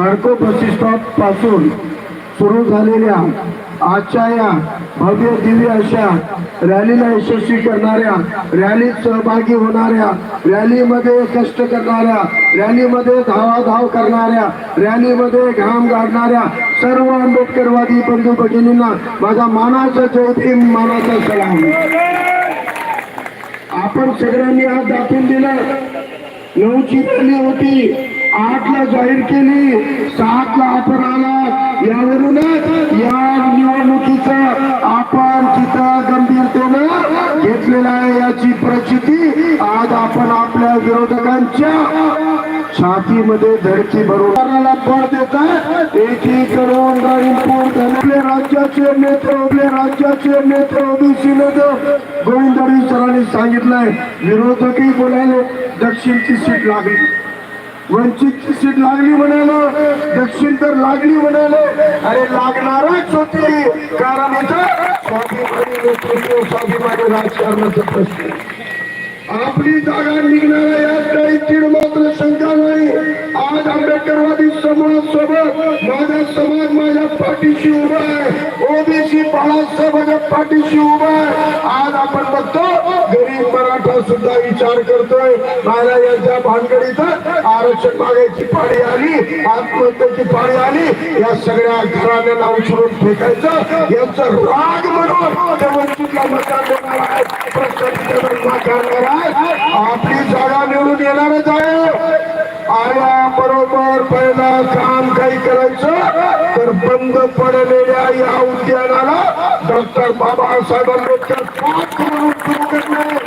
हडको बसपासून सुरू झालेल्या आजच्या या भव्य दिव्य अशा रॅलीला यशस्वी करणाऱ्या रॅलीत सहभागी होणाऱ्या रॅलीमध्ये कष्ट करणाऱ्या रॅलीमध्ये धावाधाव करणाऱ्या रॅलीमध्ये घाम गाडणाऱ्या सर्व आंबेडकरवादी बंधू भगिनींना माझा मानाचा जय मानाचा सलाम. आपण सगळ्यांनी आज दाखवून दिलं. नऊची रॅली होती. आठला जाहीर केली सातला आपण आला. यावरूनच या निवडणुकीचा आपण तिथं गंभीरतेनं घेतलेला आहे याची प्रचिती. आज आपण आपल्या विरोधकांच्या छातीमध्ये धडकी भरून बळ देतात? एकीकडून राणीपूर आपले राज्याचे नेते आपले राज्याचे नेते ओबीसी नेते. गोविंद सरांनी सांगितलंय विरोधकही बोलायले दक्षिणची सीट लागली. वंचितची सीट लागली म्हणाल दक्षिण तर लागली म्हणाल अरे लागणारच होती कारण इथं स्वाभिमानी नेतृत्व स्वाभिमानी राजकारणाचा प्रश्न. आपली जागा निघणारा यात काही तीड मात्र शंका नाही. आज आंबेडकरवादी समाज सोबत माझा समाज माझ्या पाठीशी उभा आहे. ओबीसी बाळासाहेबांच्या पाठीशी उभा आहे. आज आपण बघतो गरीब मराठा सुद्धा विचार करतोय. पाळी आली आत्महत्येची पाळी आली. या सगळ्या घराण्याला उचलून फेकायचं. यांचं राग म्हणून त्या वंचितला मतदान देणार आहे. आपली जागा निवडून येणारच आहे. आया बरोबर पहिला काम काही करायचं तर बंद पडलेल्या या उद्यानाला डॉक्टर बाबासाहेब आंबेडकर पार्क म्हणून सुरू करणे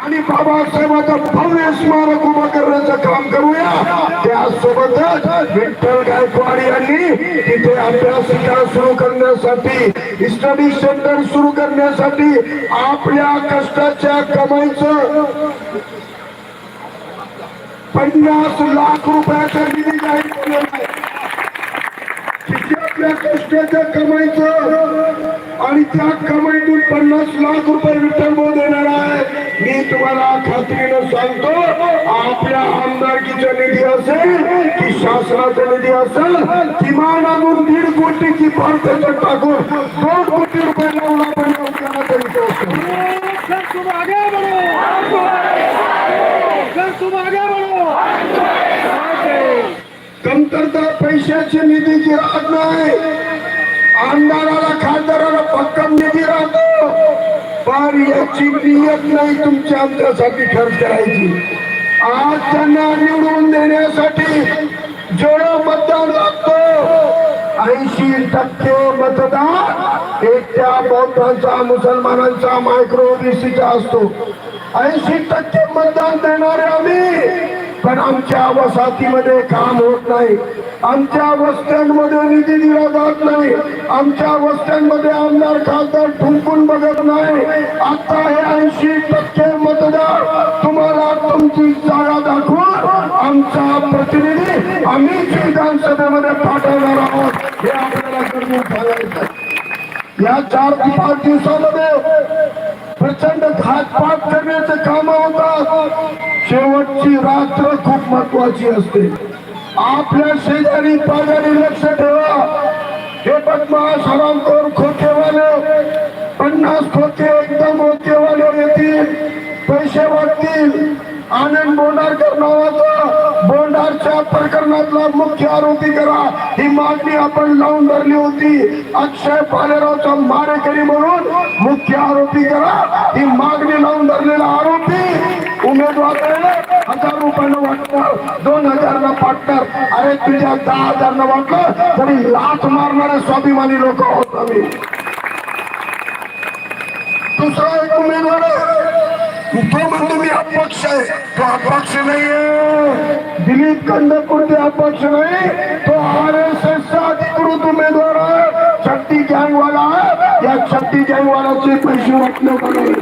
आणि बाबासाहेबांचं भव्य स्मारक उभं करण्याचं काम करूया. त्यासोबतच विठ्ठल गायकवाड यांनी तिथे अभ्यासिका सुरू करण्यासाठी स्टडी सेंटर सुरू करण्यासाठी आपल्या कष्टाच्या कमाईचं पन्नास लाख रुपयाचा निधी जाहीर आपल्या कष्टाच्या कमाईचं आणि त्या कमाईतून पन्नास लाख रुपये विठ्ठल भाऊ देणार आहे. तुम्हाला खात्रीनं सांगतो आपल्या आमदारकीचा निधी असेल की शासनाचा निधी असेल किमान अजून दीड कोटीची फार त्याच्यात टाकून दोन कोटी रुपये लावून आपण कमतरता पैशाची निधीची राहत नाही आमदाराला खासदाराला भक्कम निधी राहतो. फार याची नियत नाही तुमच्या आमच्यासाठी खर्च करायची. आज त्यांना निवडून देण्यासाठी जेवढं मतदान लागतो. ऐंशी टक्के मतदान एकट्या बौद्धांचा मुसलमानांचा मायक्रो ओबीसीचा असतो. ऐंशी टक्के मतदान देणारे आम्ही पण आमच्या वसाहतीमध्ये काम होत नाही. आमच्या वस्त्यांडमध्ये निधी दिला जात नाही. आमच्या वस्त्यांडमध्ये आमदार खासदार ठुंकून बघत नाही. आता हे ऐंशी टक्के मतदार तुम्हाला तुमची जागा दाखवून आमचा प्रतिनिधी आम्हीच विधानसभेमध्ये पाठवणार आहोत. हे आपल्याला करून सांगायचं या चार पाच दिवसामध्ये हातपात करण्याचे काम होतात. शेवटची रात्र खूप महत्वाची असते. आपल्या शेजारी पाजारी लक्ष ठेवा. हे बदमाश हरामखोर खोकेवाले पन्नास खोके एकदम ओकेवाले येतील. पैसे वाटतील आनंद बोंडारकर करणार बोंडारच्या प्रकरणातला मुख्य आरोपी करा. ही मागणी आपण लावून धरली होती. अक्षय पालेरावचा मारेकरी म्हणून मुख्य आरोपी करा. ही मागणी लावून धरलेला आरोपी उमेदवार हजार रुपयानं वाटणार दोन हजारनं पाटणार. अरे तुझ्या दहा हजारनं वाटलं तरी लाच मारणारे स्वाभिमानी लोक आहोत आम्ही. दुसरा एक उमेदवार तो म्हणतो मी अपक्ष आहे. तो अपक्ष नाहीये. दिलीप कंदकुर्ते अपक्ष नाही तो आर एस एस चा अधिकृत उमेदवार आहे. शक्ती गँगवाला या शक्ती गँगवालाचे पैसे वाटले नाही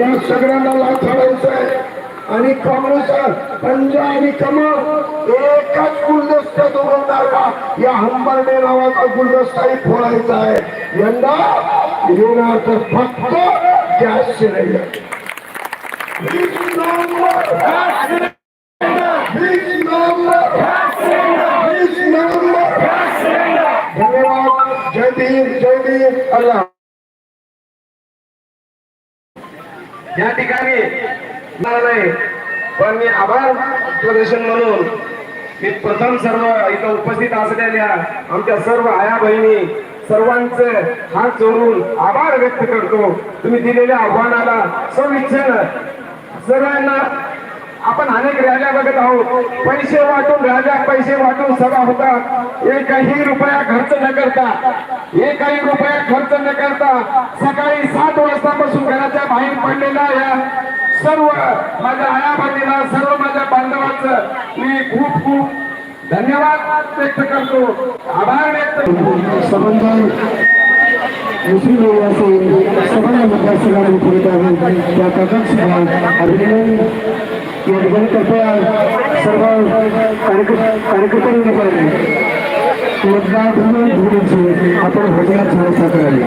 या सगळ्यांना लाथाडायचं आहे. आणि काँग्रेस पंजा आणि कमळ एकाच गुलदस्त्यात उभवणार का या हंबर्डे नावाचा गुलदस्ताही फोडायचा आहे. यंदा येणार तर फक्त गॅस सिलेंडर या ठिकाणी नाही पण मी आभार प्रदर्शन म्हणून मी प्रथम सर्व इथं उपस्थित असलेल्या आमच्या सर्व आया बहिणी सर्वांच हात जोडून आभार व्यक्त करतो. तुम्ही दिलेल्या आव्हानाला सविच्छेद सर्वांना आपण अनेक रॅल्या बघत आहोत. पैसे वाटून राजा पैसे वाटून सभा होतात. एकही रुपया खर्च न करता एकही रुपया खर्च न करता सकाळी सात वाजतापासून घराच्या बाहेर पडलेल्या या सर्व माझ्या आया बहिणीला सर्व माझ्या बांधवाचं मी खूप खूप धन्यवाद व्यक्त करतो. आभार व्यक्त करतो संबंध मुस्लिम लोक असेल सगळ्या मतदारसंघामध्ये पुढे आहे त्या काकांचं अभिनंदन या ठिकाणी कृपया सर्व कार्यकर्ते कार्यकर्त्यांनी पाहिजे मतदार धोरणाचे आपण हजरात व्यवस्था करावी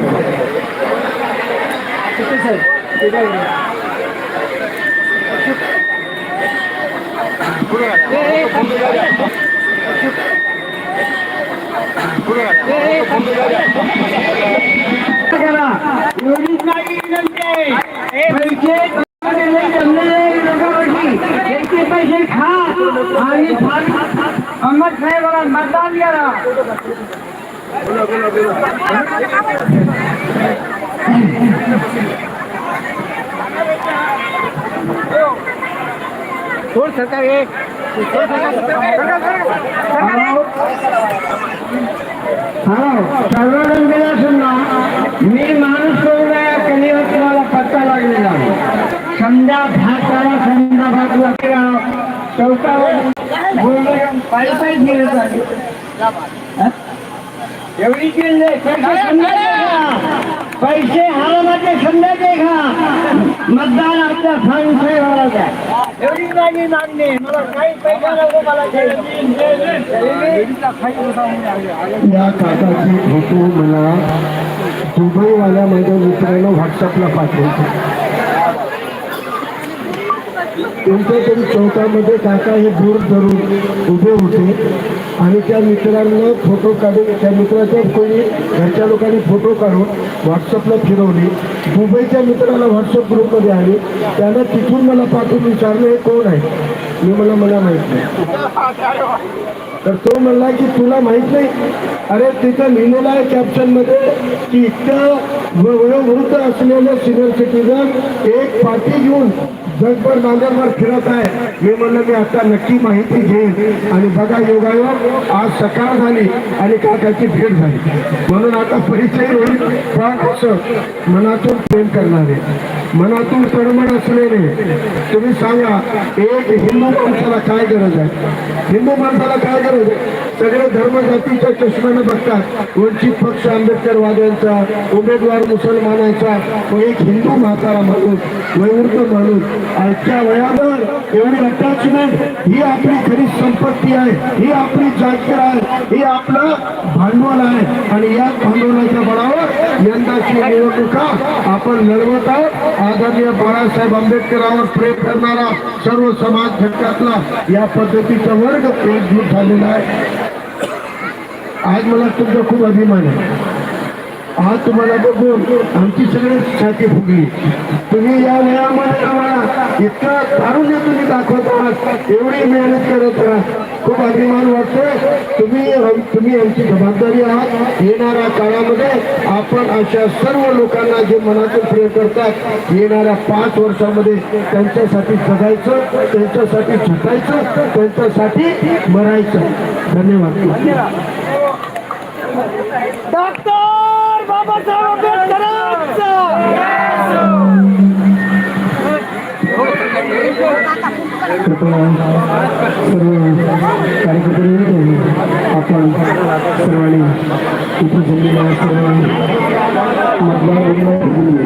एवढीच माझी विनंती आहे पैसे जमलेले लोकांवरती त्यांचे पैसे खा आणि अहमद साहेबाला मतदान करा सरकार सरकार एक सर्वजण मी माणूस सोडला तुम्हाला पत्ता लागलेला समजा भाताला समजा चौकावर पायी पायी गेलं एवढी केले पैसे समजायचे का पैसे का मतदान आपल्या संशयाला आहे एवढी माझी मागणी मला काही पैसा नको मला या काकाची फोटो मला. दुबईवाल्या माझ्या मित्रांनो व्हॉट्सअपला पाठवतो कोणत्या तरी चौकामध्ये काका हे दूर धरून उभे होते. आणि त्या मित्रांना फोटो काढून त्या मित्राच्या कोणी घरच्या लोकांनी फोटो काढून व्हॉट्सअपला फिरवले. दुबईच्या मित्राला व्हॉट्सअप ग्रुपमध्ये आले. त्यानं तिथून मला पाठवून विचारलं हे कोण आहे? मी मला मला माहीत नाही. तर तो म्हणला की तुला माहीत नाही? अरे तिथं लिहिलेलं आहे कॅप्शनमध्ये की इतकं व- वयोवृद्ध असलेलं सिनियर सिटीजन एक पाठी घेऊन जगभर नांदेडभर फिरत आहे. मी म्हणलं मी आता नक्की माहिती घेईन. आणि बघा योगायोग आज सकाळ झाली आणि काकाची भेट झाली. म्हणून आता परिचय होईल. पण असं मनातून प्रेम करणारे. मनातून तळमळ असलेले तुम्ही सांगा एक हिंदू माणसाला काय गरज आहे? हिंदू माणसाला काय गरज आहे? सगळे धर्म जातीच्या चष्म्यानं बघतात. वंचित पक्ष आंबेडकरवाद्यांचा उमेदवार मुसलमानांचा व एक हिंदू म्हातारा माणूस वयोवृद्ध माणूस. आजच्या वयावर एवढी अटॅचमेंट ही आपली खरी संपत्ती आहे ही आपली जागीर आहे ही आपलं भांडवल आहे. आणि या भांडवलाच्या बळावर यंदाची निवडणुका आपण लढवत आहोत. आदरणीय बाळासाहेब आंबेडकरांवर प्रेम करणारा सर्व समाज घटकातला या पद्धतीचा वर्ग एकजूट झालेला आहे. आज मला तुमचा खूप अभिमान आहे. आज तुम्हाला बघून आमची सगळी छाती फुगली. तुम्ही या वेळामध्ये आम्हाला इतकं तारुण्य तुम्ही दाखवत आहात. एवढी मेहनत करत आहात. खूप अभिमान वाटतोय. तुम्ही तुम्ही आमची जबाबदारी आहात. येणाऱ्या काळामध्ये आपण अशा सर्व लोकांना जे मनातून प्रिय करतात येणाऱ्या पाच वर्षामध्ये त्यांच्यासाठी जगायचं त्यांच्यासाठी झुकायचं त्यांच्यासाठी मरायचं. धन्यवाद. डॉक्टर! बाबासाहेब आंबेडकरांचा कृपया सर्व कार्यकर्ते आपण सर्वांनी उपजिल्हा सर्व मतदार